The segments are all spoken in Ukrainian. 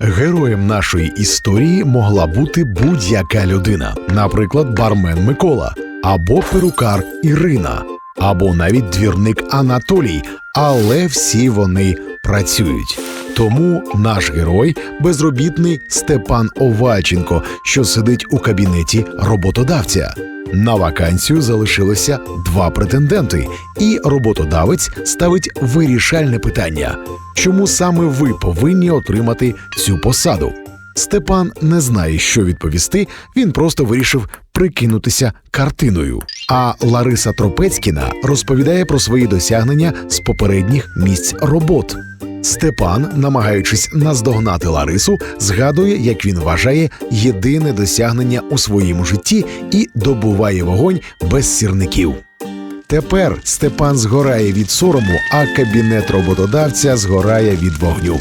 Героєм нашої історії могла бути будь-яка людина, наприклад, бармен Микола, або перукар Ірина, або навіть двірник Анатолій, але всі вони працюють. Тому наш герой безробітний Степан Овальченко, що сидить у кабінеті роботодавця. На вакансію залишилося два претенденти, і роботодавець ставить вирішальне питання: чому саме ви повинні отримати цю посаду? Степан не знає, що відповісти. Він просто вирішив прикинутися картиною. А Лариса Тропецькіна розповідає про свої досягнення з попередніх місць робот. Степан, намагаючись наздогнати Ларису, згадує, як він вважає єдине досягнення у своєму житті і добуває вогонь без сірників. Тепер Степан згорає від сорому, а кабінет роботодавця згорає від вогню.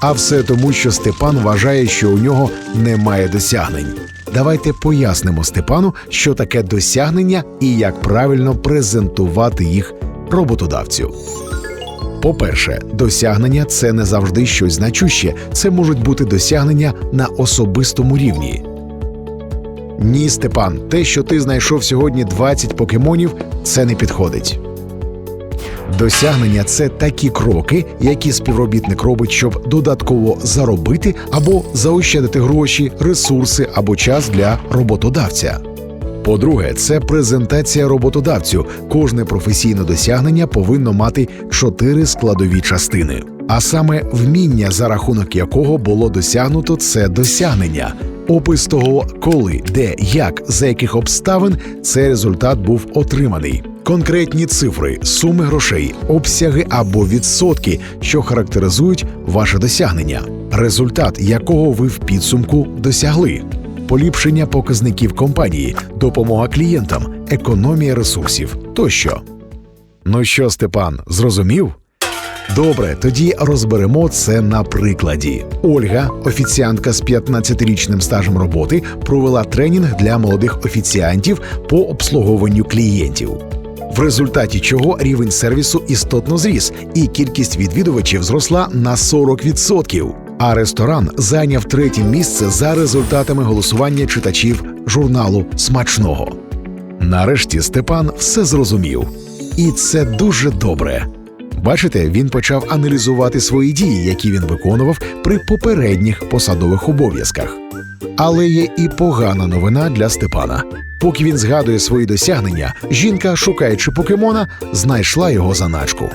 А все тому, що Степан вважає, що у нього немає досягнень. Давайте пояснимо Степану, що таке досягнення і як правильно презентувати їх роботодавцю. По-перше, досягнення це не завжди щось значуще, це можуть бути досягнення на особистому рівні. Ні, Степан, те, що ти знайшов сьогодні 20 покемонів, це не підходить. Досягнення це такі кроки, які співробітник робить, щоб додатково заробити або заощадити гроші, ресурси або час для роботодавця. По-друге, це презентація роботодавцю. Кожне професійне досягнення повинно мати чотири складові частини. А саме вміння, за рахунок якого було досягнуто це досягнення, опис того, коли, де, як, за яких обставин цей результат був отриманий. Конкретні цифри, суми грошей, обсяги або відсотки, що характеризують ваше досягнення, результат якого ви в підсумку досягли поліпшення показників компанії, допомога клієнтам, економія ресурсів тощо. Ну що, Степан, зрозумів? Добре, тоді розберемо це на прикладі. Ольга, офіціантка з 15-річним стажем роботи, провела тренінг для молодих офіціантів по обслуговуванню клієнтів. В результаті чого рівень сервісу істотно зріс, і кількість відвідувачів зросла на 40%. А ресторан зайняв третє місце за результатами голосування читачів журналу Смачного. Нарешті Степан все зрозумів, і це дуже добре. Бачите, він почав аналізувати свої дії, які він виконував при попередніх посадових обов'язках. Але є і погана новина для Степана. Поки він згадує свої досягнення, жінка, шукаючи покемона, знайшла його заначку.